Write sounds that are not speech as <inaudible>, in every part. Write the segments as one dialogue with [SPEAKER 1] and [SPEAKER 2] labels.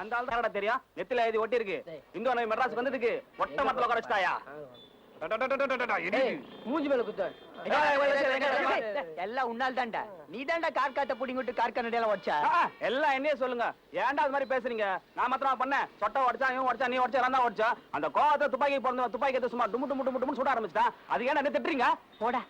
[SPEAKER 1] அந்த ஆள் தான் தெரியும்? நெத்தில எழுதி ஒட்டி இருக்கு. இந்து அண்ணன் மெட்ராஸ் வந்துருக்கு. ஒட்ட மரத்துல குறைச்சிட்டாயா
[SPEAKER 2] மூஞ்சி மேல குத்த. எல்லாம் உன்னால் தான்டா நீ தான்டா கார் காத்த புடிங்கிட்டு கார் கண்ணடையில வச்சா
[SPEAKER 1] எல்லாம் என்னையே சொல்லுங்க. ஏன்டா அது மாதிரி பேசுறீங்க? நான் மாத்திரம் பண்ணேன். சொட்டை உடைச்சா இவன் உடைச்சா நீ உடைச்சா நான் உடைச்சா. அந்த கோவத்தை துப்பாக்கி பிறந்த துப்பாக்கி எடுத்து சும்மா டுமு டுமு டுமு டுமுன்னு சுட ஆரம்பிச்சிட்டான். அது ஏன் என்ன திட்டுறீங்க?
[SPEAKER 2] போடா.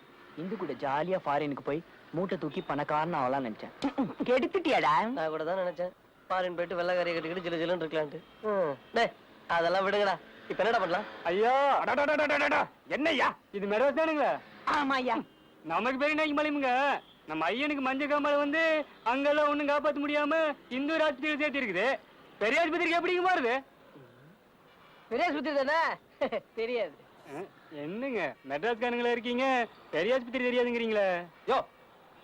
[SPEAKER 2] இந்து கூட ஜாலியா ஃபாரினுக்கு போய் மூட்டை தூக்கி பணக்காரன் அவலாம் நினைச்சேன். <laughs> கெடுத்துட்டியாடா?
[SPEAKER 3] நான் கூட தான் நினைச்சேன். ஃபாரின் போயிட்டு வெள்ளக்காரியை கட்டிக்கிட்டு ஜிலு ஜிலுன்னு இருக்கலான்ட்டு. ம். டேய் அதெல்லாம் விடுங்கடா. இப்ப என்னடா பண்ணலாம்?
[SPEAKER 1] ஐயோ அடடடடடடட. என்னய்யா?
[SPEAKER 4] இது மெட்ராஸ் தானுங்களா
[SPEAKER 2] ஆமா ஐயா
[SPEAKER 4] நமக்கு பெரிய நாய்க்கு மலைமுங்க நம்ம ஐயனுக்கு மஞ்ச காமலை வந்து அங்கெல்லாம் ஒண்ணும் காப்பாத்த முடியாம இந்து ஆஸ்பத்திரி சேர்த்து இருக்குது. பெரிய ஆஸ்பத்திரிக்கு எப்படிங்க மாறுது
[SPEAKER 3] பெரிய சுத்தி தானே? <laughs> தெரியாது.
[SPEAKER 4] என்னங்க? மெட்ராஸ் காரங்களா இருக்கீங்க? பெரிய ஆஸ்பத்திரி தெரியாதுங்கிறீங்களே.
[SPEAKER 1] யோ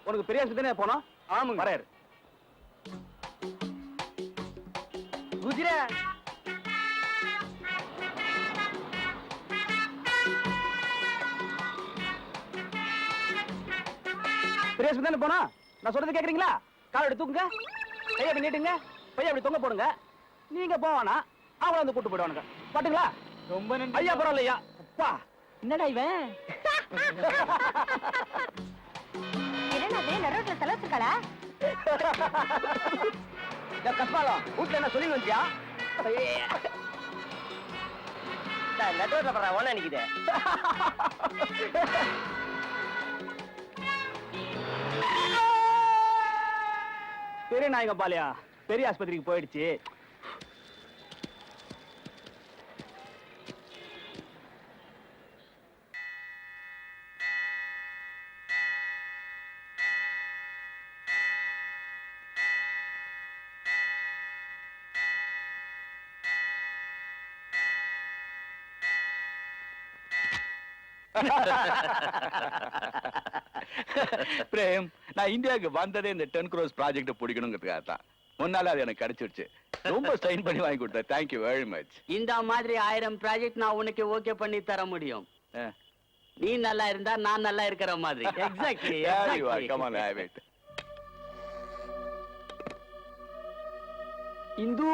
[SPEAKER 1] உனக்கு பெரிய ஆஸ்பத்திரி போனோம்?
[SPEAKER 4] ஆமாங்க.
[SPEAKER 1] வரையரு
[SPEAKER 3] குதிரை.
[SPEAKER 1] பெரிய ஆஸ்பத்திரி போனா? நான் சொல்றது கேக்குறீங்களா? கால் எடுத்து தூக்குங்க. கையை அப்படி நீட்டுங்க. பையன் அப்படி தொங்க போடுங்க. நீங்க போவானா? அவங்கள வந்து கூட்டு போயிடுவானுங்க. பாட்டுங்களா
[SPEAKER 4] ரொம்ப நன்றி.
[SPEAKER 1] ஐயா பரவாயில்லையா? அப்பா.
[SPEAKER 2] என்னடா இவன்? <laughs>
[SPEAKER 5] என்னடா அது நடுரோட்ல தலை <laughs> வச்சிருக்காளா
[SPEAKER 1] வீட்டுல என்ன சொல்லி வந்தியா?
[SPEAKER 3] நெட்வொர்க்ல பண்ற ஒண்ணா நிக்குது.
[SPEAKER 1] பெரிய நாயகம் பாலியா பெரிய ஆஸ்பத்திரிக்கு போயிடுச்சு. <laughs>
[SPEAKER 6] பிரேம் நான் இந்தியாவுக்கு வந்ததே இந்த டென் க்ரோஸ் ப்ராஜெக்ட் பிடிக்கணுங்கிறதுக்காக தான். முன்னால அது எனக்கு கிடைச்சிருச்சு. ரொம்ப ஸ்டைன் பண்ணி வாங்கி கொடுத்தேன். தேங்க்யூ வெரி மச்
[SPEAKER 7] இந்த மாதிரி ஆயிரம் ப்ராஜெக்ட் நான் உனக்கு ஓகே பண்ணி தர முடியும். நீ நல்லா இருந்தா நான் நல்லா இருக்கிற மாதிரி. Exactly
[SPEAKER 6] come on I wait
[SPEAKER 2] Indu!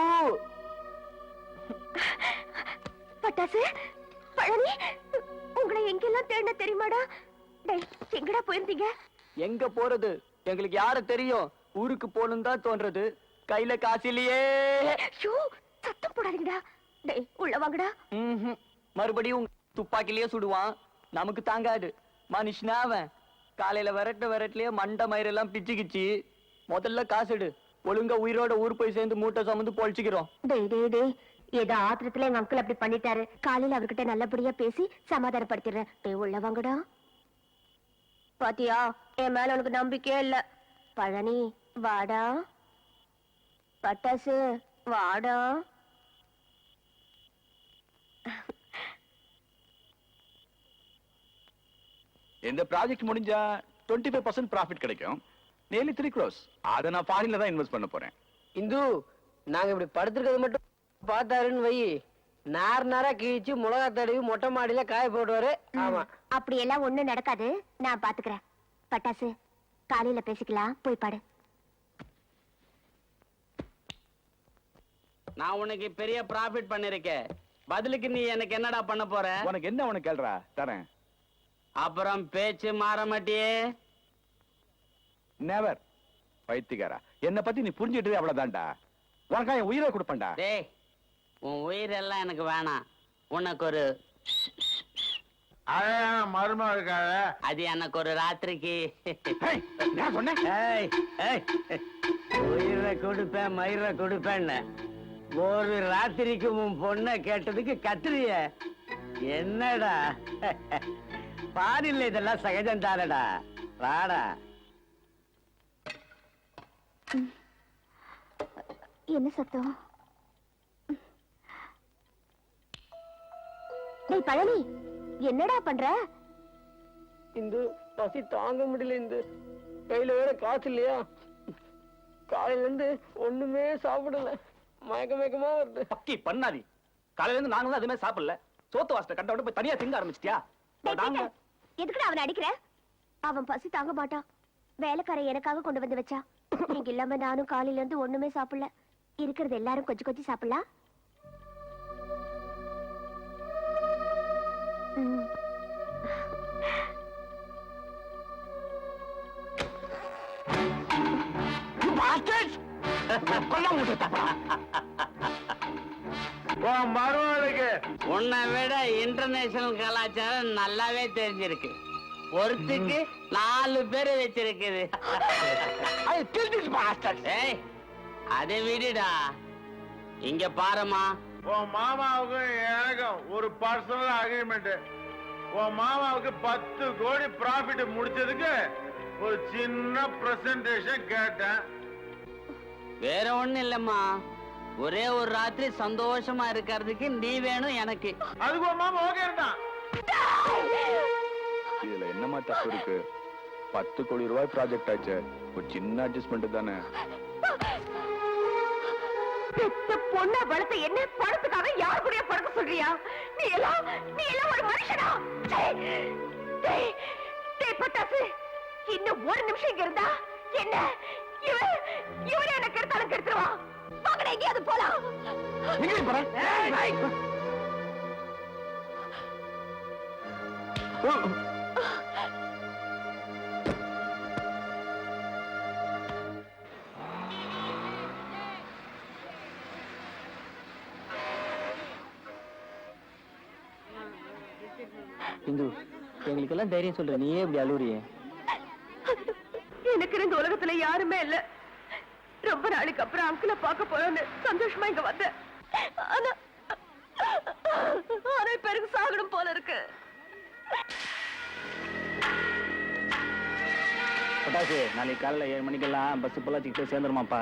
[SPEAKER 5] பட்டாசு? பழனி? உங்களை எங்கெல்லாம் தேடின தெரியுமாடா? டேய் எங்கடா போயிருந்தீங்க?
[SPEAKER 2] எங்க போறது? எங்களுக்கு யார தெரியும்? ஊருக்கு போகணும் தான் தோன்றது. கையில காசு இல்லையே.
[SPEAKER 5] ஷூ சத்தம் போடாதீங்கடா. டேய் உள்ள வாங்கடா.
[SPEAKER 2] ம்ஹும். மறுபடியும் துப்பாக்கிலேயே சுடுவான். நமக்கு தாங்காது. மனுஷனா அவன். காலையில விரட்டு விரட்டுலயே மண்டை மயிரெல்லாம் பிச்சுக்கிச்சு. முதல்ல காசுடு ஒழுங்கா உயிரோட ஊர் போய் சேர்ந்து மூட்டை சுமந்து பொழிச்சுக்கிறோம்.
[SPEAKER 5] டேய் டேய் டேய். ஏதோ ஆத்திரத்துல எங்க அங்கிள் அப்படி பண்ணிட்டாரு. காலையில அவர்கிட்ட நல்லபடியா பேசி சமாதானப்படுத்திடுறேன். டேய் உள்ள வாங்கடா. பாத்தியா? என் மேல உனக்கு நம்பிக்கையே இல்ல. பழனி வாடா. பட்டாசு வாடா.
[SPEAKER 6] இந்த ப்ராஜெக்ட் முடிஞ்சா டுவெண்ட்டி ஃபைவ் பர்சன்ட் ப்ராஃபிட் கிடைக்கும். நேர்லி த்ரீ க்ரோஸ் அதை நான் ஃபாரின்ல தான் இன்வெஸ்ட் பண்ண போறேன்.
[SPEAKER 3] இந்து நாங்க இப்படி படுத்திருக்கிறது மட்டும் பார்த்தாருன்னு வை. நார் நாரா கிழிச்சு மிளகா தடவி மொட்டை மாடியில காய போடுவாரு. ஆமா.
[SPEAKER 5] அப்படி எல்லாம் ஒண்ணு நடக்காது. நான் பாத்துக்கிறேன். பட்டாசு காலையில பேசிக்கலாம். போய் பாடு.
[SPEAKER 7] நான் உனக்கு பெரிய ப்ராஃபிட் பண்ணிருக்கேன். பதிலுக்கு நீ எனக்கு என்னடா பண்ண போற?
[SPEAKER 6] உனக்கு என்ன உனக்கு கேள்றா? தரேன்.
[SPEAKER 7] அப்புறம் பேச்சு மாற மாட்டியே.
[SPEAKER 6] நெவர் பைத்தியக்காரா. என்னை பத்தி நீ புரிஞ்சுட்டு அவ்வளவுதான்டா. உனக்கா என் உயிரை கொடுப்பேன்டா.
[SPEAKER 7] டேய் உன் உயிரெல்லாம் எனக்கு வேணாம். உனக்கு ஒரு
[SPEAKER 8] மருமகளுக்காக
[SPEAKER 7] அது எனக்கு ஒரு ராத்திரிக்கு.
[SPEAKER 6] ஏய், நான் சொன்னேன்
[SPEAKER 7] ஏய், ஏய். உயிரை கொடுப்பேன் மயிரை கொடுப்பேன்னு. ஒரு ராத்திரிக்கு உன் பொண்ணை கேட்டதுக்கு கத்துறிய என்னடா? பாரில்ல இதெல்லாம் சகஜம் தானடா வாடா.
[SPEAKER 5] என்ன சத்தம்? டேய் பழனி என்னடா பண்ற?
[SPEAKER 3] இந்து பசி தாங்க முடியல இந்து. கையில வேற காசு இல்லையா? காலையில இருந்து ஒண்ணுமே சாப்பிடல. மயக்க மயக்கமா வருது.
[SPEAKER 1] பக்கி பண்ணாதி. காலையில இருந்து நாங்களும் எதுவுமே சாப்பிடல. சோத்து வாசத்தை கண்ட உடனே போய் தனியா திங்க ஆரம்பிச்சிட்டியா?
[SPEAKER 5] எதுக்குடா அவனை அடிக்கிற? அவன் பசி தாங்க மாட்டான். வேலைக்காரன் எனக்காக கொண்டு வந்து வச்சா. <coughs> நீங்க இல்லாம நானும் காலையில இருந்து ஒண்ணுமே சாப்பிடல. இருக்கிறது எல்லாரும் கொஞ்சம் கொஞ்சம் சாப்பிடலாம்.
[SPEAKER 7] உன்னை விட இன்டர்நேஷனல் கலாச்சாரம் நல்லாவே தெரிஞ்சிருக்கு. ஒருத்துக்கு நாலு பேர் வச்சிருக்குது. ஏய் அதை விடுடா. இங்க பாருமா
[SPEAKER 8] உன் மாமாவுக்கும் எனக்கும் ஒரு பர்சனல் அக்ரிமெண்ட் உன் மாமாவுக்கு பத்து கோடி ப்ராஃபிட் முடிச்சதுக்கு ஒரு சின்ன பிரசன்டேஷன் கேட்டேன்.
[SPEAKER 7] வேற ஒண்ணும் இல்லம்மா. ஒரே ஒரு ராத்திரி சந்தோஷமா இருக்கிறதுக்கு நீ வேணும் எனக்கு.
[SPEAKER 8] அதுக்கு உன் மாமா ஓகே இருந்தான்.
[SPEAKER 6] இதுல என்னமா தப்பு இருக்கு? பத்து கோடி ரூபாய் ப்ராஜெக்ட் ஆச்சு. ஒரு சின்ன அட்ஜஸ்ட்மெண்ட் தானே.
[SPEAKER 5] பெத்த பொண்ண வளர்த்த என்ன பணத்துக்காக யார் கூடய பழக்க சொல்றியா? நீ எல்லாம் நீ எல்லாம் ஒரு மனுஷனா? பட்டாசு இன்னும் ஒரு நிமிஷம் இங்க இருந்தா என்ன? இவன் இவன் என்ன கெடுத்தாலும் கெடுத்துருவான் எங்கேயாவது போலாம். ஏய்,
[SPEAKER 2] எங்களுக்கெல்லாம் தைரியம் சொல்ற நீயே இப்படி அழுவுறியே.
[SPEAKER 5] எனக்கு இந்த உலகத்துல யாருமே இல்ல. ரொம்ப நாளைக்கு அப்புறம் அங்கிள பார்க்க போறேன்னு சந்தோஷமா இங்க வந்தேன். ஆனா ஆனா இப்ப எனக்கு சாகணும் போல இருக்கு.
[SPEAKER 1] பட்டாசு நாளைக்கு காலைல ஏழு மணிக்கெல்லாம் பஸ் பொள்ளாச்சிக்கு போய் சேர்ந்துருமாப்பா.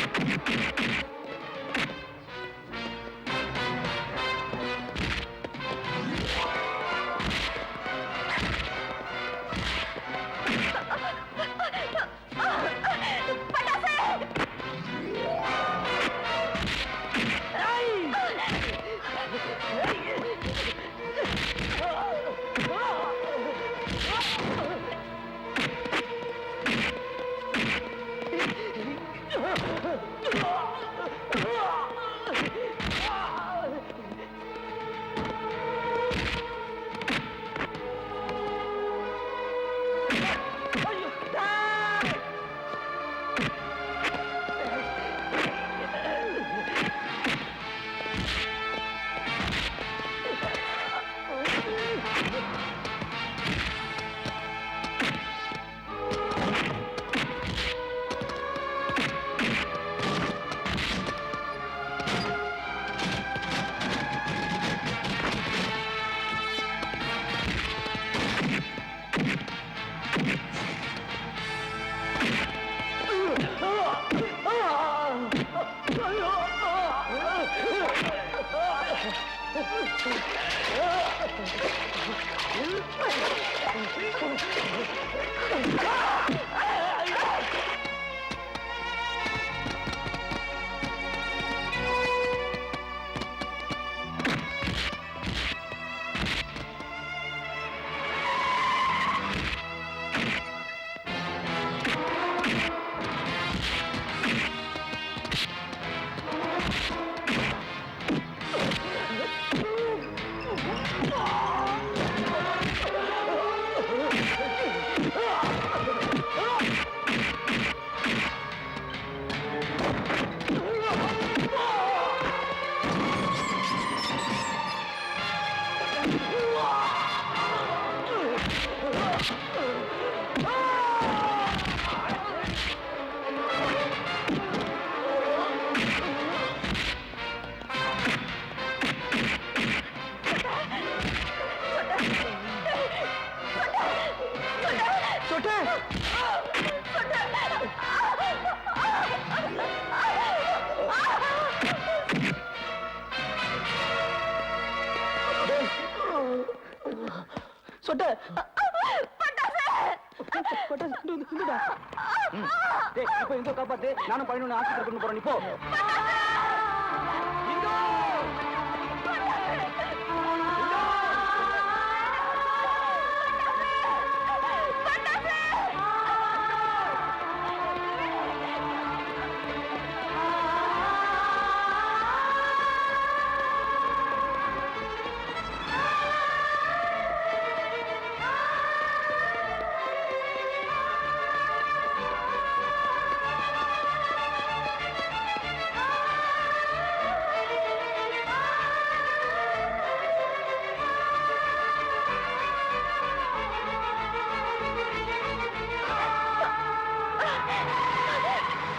[SPEAKER 5] ¡Cumit,
[SPEAKER 3] cumit!
[SPEAKER 1] 哇啊啊啊啊啊 இப்போ இந்த காப்பாத்து நானும் பையனு ஆஸ்பத்திரி கொண்டு போறேன் இப்போ